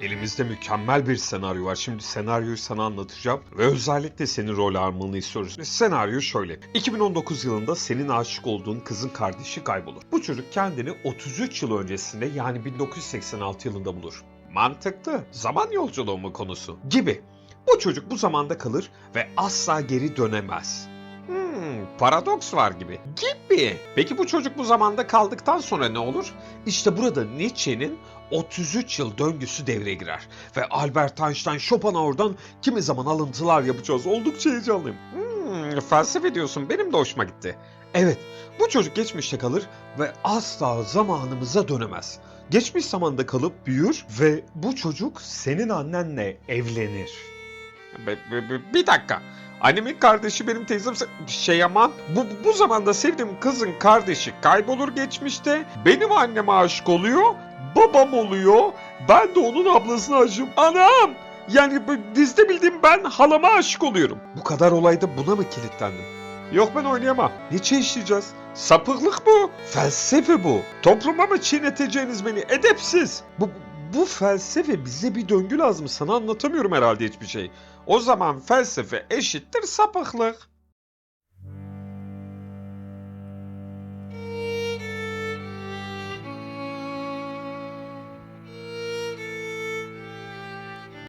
Elimizde mükemmel bir senaryo var. Şimdi senaryoyu sana anlatacağım ve özellikle senin rol almanı istiyoruz. Senaryo şöyle. 2019 yılında senin aşık olduğun kızın kardeşi kaybolur. Bu çocuk kendini 33 yıl öncesinde yani 1986 yılında bulur. Mantıklı. Zaman yolculuğu mu konusu? Gibi. Bu çocuk bu zamanda kalır ve asla geri dönemez. Hmm, paradoks var gibi. Gibi. Peki bu çocuk bu zamanda kaldıktan sonra ne olur? İşte burada Nietzsche'nin 33 yıl döngüsü devreye girer. Ve Albert Einstein, Schopenhauer'dan kimi zaman alıntılar yapacağız. Oldukça heyecanlıyım. Hmm, felsefe diyorsun. Benim de hoşuma gitti. Evet, bu çocuk geçmişte kalır ve asla zamanımıza dönemez. Geçmiş zamanda kalıp büyür ve bu çocuk senin annenle evlenir. Be- be- bir dakika. Annemin kardeşi benim teyzem şey ama bu, bu zamanda sevdiğim kızın kardeşi kaybolur geçmişte. Benim anneme aşık oluyor. Babam oluyor. Ben de onun ablasına aşığım. Anam! Yani bu dizide bildiğim ben halama aşık oluyorum. Bu kadar olayda buna mı kilitlendim? Yok ben oynayamam. Niçin işleyeceğiz? Sapıklık bu. Felsefe bu. Topluma mı çiğneteceğiniz beni? Edepsiz. Bu, bu felsefe bize bir döngü lazım. Sana anlatamıyorum herhalde hiçbir şey. O zaman felsefe eşittir sapıklık.